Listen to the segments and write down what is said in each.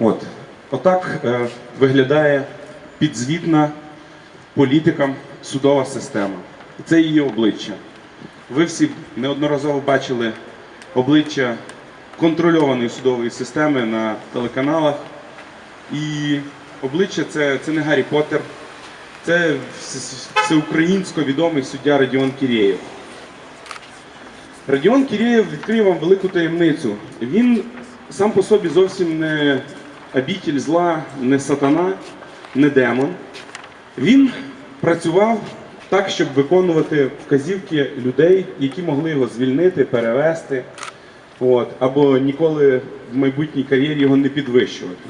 От. Отак е, виглядає підзвітна політикам судова система. Це її обличчя. Ви всі неодноразово бачили обличчя контрольованої судової системи на телеканалах. І обличчя це, це не Гаррі Поттер, це всеукраїнсько відомий суддя Радіон Кірєєв. Радіон Кірєєв відкриє вам велику таємницю. Він сам по собі зовсім не обітель зла, не сатана, не демон. Він працював так, щоб виконувати вказівки людей, які могли його звільнити, перевести, от, або ніколи в майбутній кар'єрі його не підвищувати.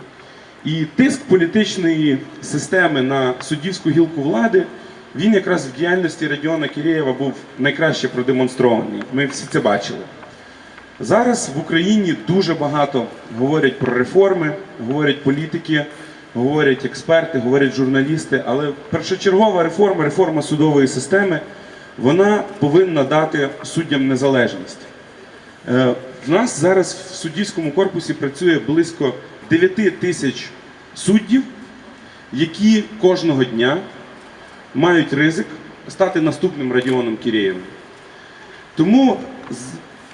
І тиск політичної системи на суддівську гілку влади, він якраз в діяльності Радіона Кірєєва був найкраще продемонстрований. Ми всі це бачили. Зараз в Україні дуже багато говорять про реформи, говорять політики, говорять експерти, говорять журналісти. Але першочергова реформа, реформа судової системи, вона повинна дати суддям незалежність. Е, В нас зараз в суддівському корпусі працює близько 9 тисяч суддів, які кожного дня мають ризик стати наступним Радіоном Кірєєвим. Тому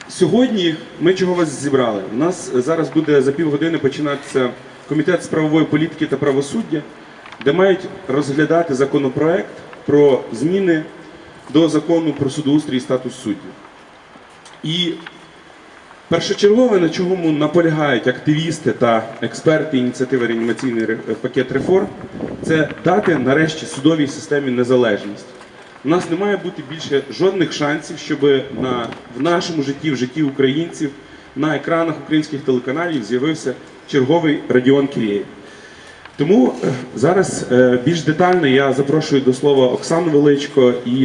сьогодні ми чого вас зібрали? У нас зараз буде за півгодини починатися комітет з правової політики та правосуддя, де мають розглядати законопроект про зміни до закону про судоустрій і статус суддів. І першочергове, на чому наполягають активісти та експерти ініціативи реанімаційний пакет реформ, це дати нарешті судовій системі незалежність. У нас не має бути більше жодних шансів, щоб на, в нашому житті, в житті українців, на екранах українських телеканалів з'явився черговий Радіон Кірєєв. Тому е, зараз е, більш детально я запрошую до слова Оксану Величко і